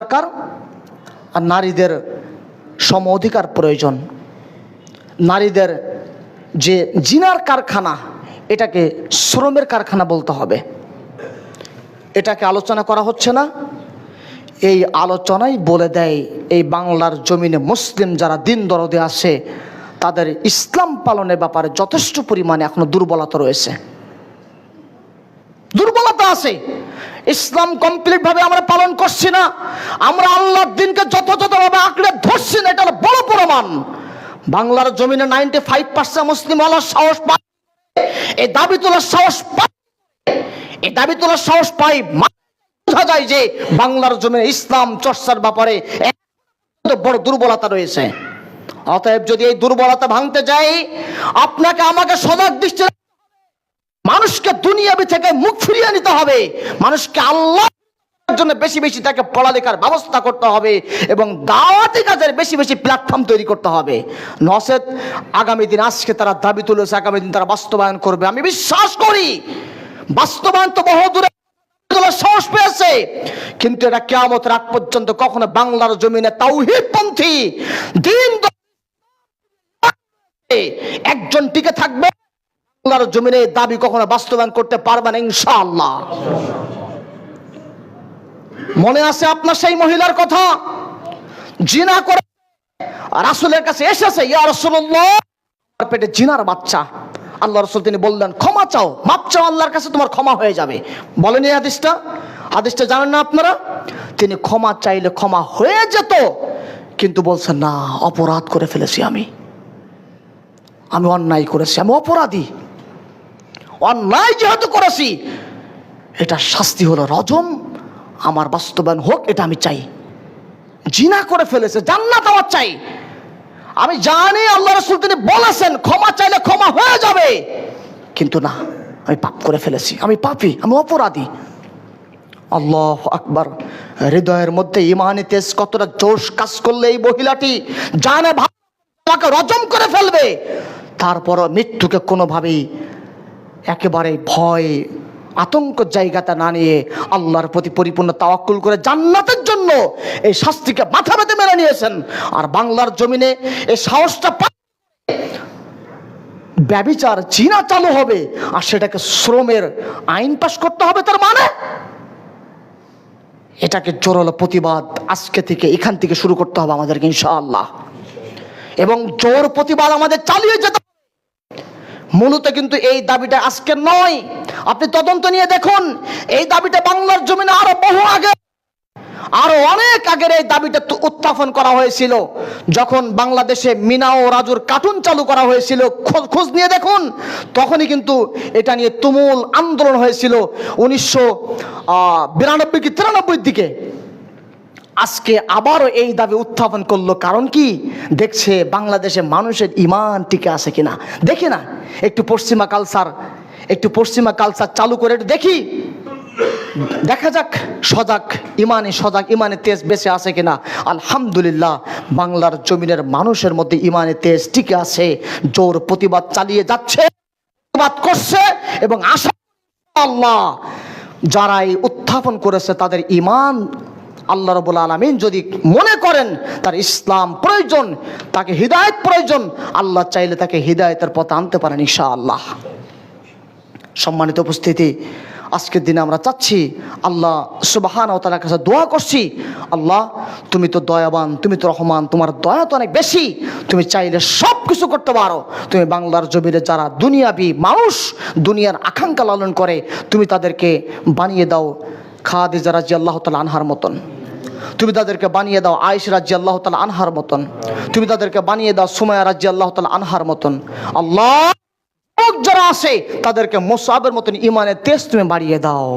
দরকার আর নারীদের সম অধিকার প্রয়োজন। নারীদের যে জিনার কারখানা, এটাকে শ্রমের কারখানা বলতে হবে। এটাকে আলোচনা করা হচ্ছে না। এই আলোচনাই বলে দেয় এই বাংলার জমিনে মুসলিম যারা দিন দরদে আছে, তাদের ইসলাম পালনের ব্যাপারে যথেষ্ট পরিমাণে এখনও দুর্বলতা রয়েছে। দুর্বলতা আছে। ইসলাম কমপ্লিট ভাবে আমরা পালন করছি না। আমরা আল্লাহর দিনকে যথাযথভাবে আঁকড়ে ধরছি না এটা বড় প্রমাণ। বাংলার জমিনে নাইনটি ফাইভ পার্সেন্ট মুসলিম হওয়ার সাহস পায়। এই দাবি তোলার সাহস এই দাবি তোলার সাহস পাই বোঝা যায় যে বাংলার জমিনে ইসলাম চর্চার ব্যাপারে বড় দুর্বলতা রয়েছে। অতএব যদি এই দুর্বলতা ভাঙতে যাই, আপনাকে আমাকে সজাগ দৃষ্টি। মানুষকে দুনিয়াবি থেকে মুখ ফিরিয়ে নিতে হবে। মানুষকে আল্লাহ জন্য বেশি বেশি তাকে পড়ালেখার ব্যবস্থা করতে হবে এবং দাওয়াতি কাজের বেশি বেশি প্ল্যাটফর্ম তৈরি করতে হবে। নসেদ আগামী দিন, আজকে তারা দাবি তুলেছে, আগামী দিন তারা বাস্তবায়ন করবে। আমি বিশ্বাস করি, বাস্তবায়ন তো বহুদূরে তোলার সাহস পেয়েছে, কিন্তু এটা কেয়ামত রাগ পর্যন্ত কখনো বাংলার জমিনে তাওহিদ পন্থী দিন একজন টিকে থাকবে বাংলার জমিনে দাবি কখনো বাস্তবায়ন করতে পারবে না, ইনশাআল্লাহ। মনে আছে আপনার সেই মহিলার কথা? জিনা করে রাসুলের কাছে এসেছে, ইয়া রাসূলুল্লাহ পেটে জিনার বাচ্চা। আল্লাহ রসুল তিনি বললেন, ক্ষমা চাও, মাপ চাও, আল্লাহর কাছে তোমার ক্ষমা হয়ে যাবে। বলেন এই হাদিসটা? হাদিসটা জানেন না আপনারা? তিনি ক্ষমা চাইলে ক্ষমা হয়ে যেত, কিন্তু বলছেন, না, অপরাধ করে ফেলেছি আমি। আমি অন্যায় করেছি, আমি অপরাধী। অন্যায় যেহেতু করেছি, এটা শাস্তি হলো রজম, আমার বাস্তবায়ন হোক, এটা আমি চাই। জিনা করে ফেলেছে, জান্নাত আমার চাই। আমি জানি আল্লাহ রসুল তিনি বলেছেন, ক্ষমা চাইলে ক্ষমা হয়ে যাবে। কিন্তু না, আমি পাপ করে ফেলেছি। আমি পাপি, আমি অপরাধী। আল্লাহ আকবার। হৃদয়ের মধ্যে ইমানি তেজ কতটা জোশ কাজ করলে এই মহিলাটি জানে ভাব রজম করে ফেলবে। তারপর মৃত্যুকে কোনোভাবেই একেবারে ভয়, আতঙ্ক জায়গাটা না নিয়ে আল্লাহর প্রতি পরিপূর্ণ তাওয়াক্কুল করে জান্নাতের জন্য এই শাস্তিকে মাথা পেতে মেনে নিয়েছেন আর বাংলার জমিনে এই সাহসটা ব্যবিচার চীনা চালু হবে, আর সেটাকে শ্রমের আইন পাশ করতে হবে তার মানে এটাকে জোরালো প্রতিবাদ আজকে থেকে, এখান থেকে শুরু করতে হবে আমাদেরকে ইনশাআল্লাহ এবং জোর প্রতিবাদ আমাদের চালিয়ে যেতে। মূলত কিন্তু এই দাবিটা আজকে নয়। আপনি তদন্ত নিয়ে দেখুন, এই দাবিটা বাংলার জমিনে আরও বহু আগে, আরও অনেক আগের এই দাবিটা উত্থাপন করা হয়েছিল। যখন বাংলাদেশে মিনা ও রাজুর কার্টুন চালু করা হয়েছিল খোঁজ- নিয়ে দেখুন, তখনই কিন্তু এটা নিয়ে তুমুল আন্দোলন হয়েছিল। উনিশশো বিরানব্বই কি তিরানব্বই দিকে। আজকে আবারও এই দাবি উত্থাপন করল। কারণ কি? দেখছে বাংলাদেশে মানুষের ইমান টিকে আছে কিনা? দেখি না। একটু পশ্চিমা কালচার একটু পশ্চিমা কালচার চালু করে দেখি। দেখা যাক, সজাগ, ইমানে সজাগ, ইমানে তেজ বেঁচে আছে কিনা? আলহামদুলিল্লাহ, বাংলার জমিনের মানুষের মধ্যে ইমানে তেজ টিকে আছে। জোর প্রতিবাদ চালিয়ে যাচ্ছে, প্রতিবাদ করছে এবং আশা আল্লাহ যারা এই উত্থাপন করেছে তাদের ইমান আল্লাহ রবুল আলমিন যদি মনে করেন তার ইসলাম প্রয়োজন, তাকে হৃদায়ত প্রয়োজন, আল্লাহ চাইলে তাকে হৃদায়তের পথে আনতে পারেন ঈশা আল্লাহ সম্মানিত উপস্থিতি, আজকের দিনে আমরা চাচ্ছি, আল্লাহ সুবাহান ও তালার কাছে দোয়া করছি, আল্লাহ তুমি তো দয়াবান, তুমি তো রহমান, তোমার দয়া তো অনেক বেশি, তুমি চাইলে সব কিছু করতে পারো। তুমি বাংলার জমিনে যারা দুনিয়াবি মানুষ, দুনিয়ার আকাঙ্ক্ষা লালন করে, তুমি তাদেরকে বানিয়ে দাও খাদিজা রাজি আল্লাহ তালা আনহার মতন। তুমি তাদেরকে বানিয়ে দাও আয়েশ রাজ্য আল্লাহ তালা আনহার মতন। তুমি তাদেরকে বানিয়ে দাও সুমায়া রাজ্য আল্লাহ তালা আনহার মতন। আল্লাহ যারা আসে তাদেরকে মোসাবের মতন ইমানের তেজ তুমি বাড়িয়ে দাও।